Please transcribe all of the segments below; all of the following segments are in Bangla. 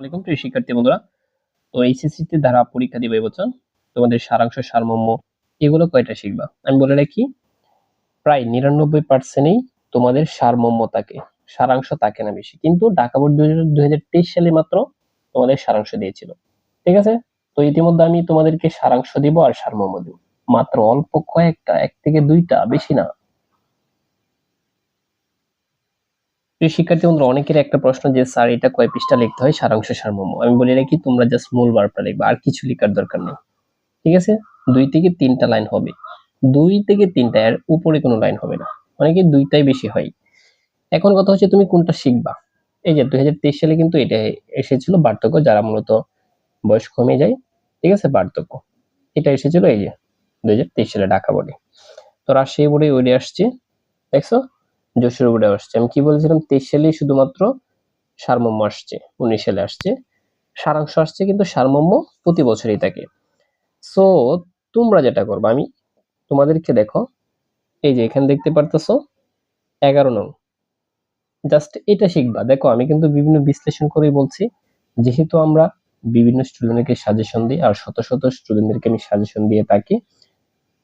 আসসালামাইকুম প্রিয় শিক্ষার্থী বন্ধুরা। তো এইচএসসি দ্বারা পরীক্ষা দিবে এবছর তোমাদের সারাংশ, সারমর্ম, এগুলো কয়টা শিখবা? আমি বলে রাখি, প্রায় নিরানব্বই পার্সেন্টই তোমাদের সারমর্ম থাকে, সারাংশ থাকে না বেশি। কিন্তু ঢাকা বোর্ড দুই হাজার তেইশ সালে মাত্র তোমাদের সারাংশ দিয়েছিল। ঠিক আছে? তো ইতিমধ্যে আমি তোমাদেরকে সারাংশ দিব আর সারমর্ম দিব। মাত্র অল্প কয়েকটা, এক থেকে দুইটা, বেশি না। প্রিয় শিক্ষার্থী বন্ধুরা, অনেকের একটা প্রশ্ন যে, স্যার, এটা কয় পৃষ্ঠা লিখতে হয়? সারাংশ সারমর্ম। আমি বলি রাখি, তোমরা জাস্ট মূল বার্তা লিখবা, আর কিছু লেখার দরকার নেই। ঠিক আছে? দুই থেকে তিনটা লাইন হবে। দুই থেকে তিনটা, এর উপরে কোনো লাইন হবে না। অনেকে দুইটাই বেশি হয়। এখন কথা হচ্ছে, তুমি কোনটা শিখবা? এই যে, দুই হাজার তেইশ সালে কিন্তু এটা এসেছিল বার্ধক্য, যারা মূলত বয়স কমে যায়। ঠিক আছে? বার্ধক্য। এটা এসেছিল এই যে, দুই হাজার তেইশ সালে ঢাকা বোর্ডে। তো রাজশাহী বোর্ডে ওইডে আসছে। দেখছ? যশোর বোর্ডে আসছে। আমি কি বলেছিলাম? তেইশ সালে শুধুমাত্র সারমর্ম আসছে, উনিশ সালে আসছে। সারাংশ আসছে কিন্তু সারমর্ম প্রতি বছরই থাকে। সো তোমরা যেটা করবে, আমি তোমাদেরকে দেখো। এই যে এখানে দেখতে পারতেছো, এগারো নং। জাস্ট এটা শিখবা। দেখো, আমি কিন্তু বিভিন্ন বিশ্লেষণ করেই বলছি। যেহেতু আমরা বিভিন্ন স্টুডেন্টকে সাজেশন দিই, আর শত শত স্টুডেন্টদেরকে আমি সাজেশন দিয়ে থাকি,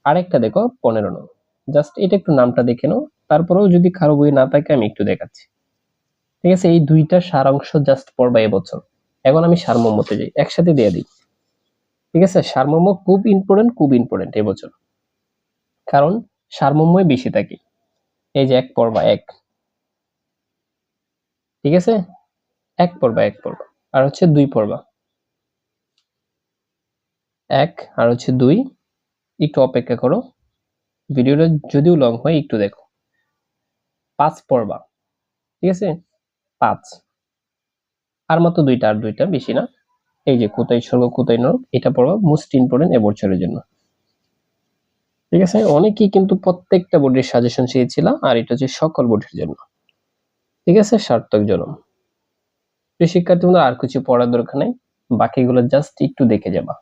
আরেকটা দেখো, পনেরো নং। জাস্ট এটা একটু নামটা দেখে নাও। তারপরেও যদি কারও বই না থাকে, আমি একটু দেখাচ্ছি। ঠিক আছে, এই দুইটা সারাংশ জাস্ট পড়বা এবছর। এখন আমি সারমর্মতে যাই, একসাথে দিয়ে দিই। ঠিক আছে, সারমর্ম খুব ইম্পর্টেন্ট খুব ইম্পর্টেন্ট এবছর। কারণ সারমর্মই বেশি থাকে। এই যে এক পর্বা এক। ঠিক আছে? এক পর্বা এক পর্বা আর হচ্ছে দুই পর্বা এক আর হচ্ছে দুই। একটু অপেক্ষা করো। ভিডিওটা যদিও লং হয়, একটু দেখো। পাঁচ পড়বা, ঠিক আছে? পাঁচ। আর মাত্র দুইটা, আর দুইটা বেশি না। এই যে কোথায় স্বর্গ কোথায় নরক এটা পড়বা মোস্ট ইম্পর্টেন্ট এবছরের জন্য। ঠিক আছে? অনেকেই কিন্তু প্রত্যেকটা বোর্ডের সাজেশন চেয়েছিল, আর এটা হচ্ছে সকল বোর্ডের জন্য। ঠিক আছে? সার্থক জনম। শিক্ষার্থী আর কিছু পড়ার দরকার নাই। বাকিগুলো জাস্ট একটু দেখে যাবা।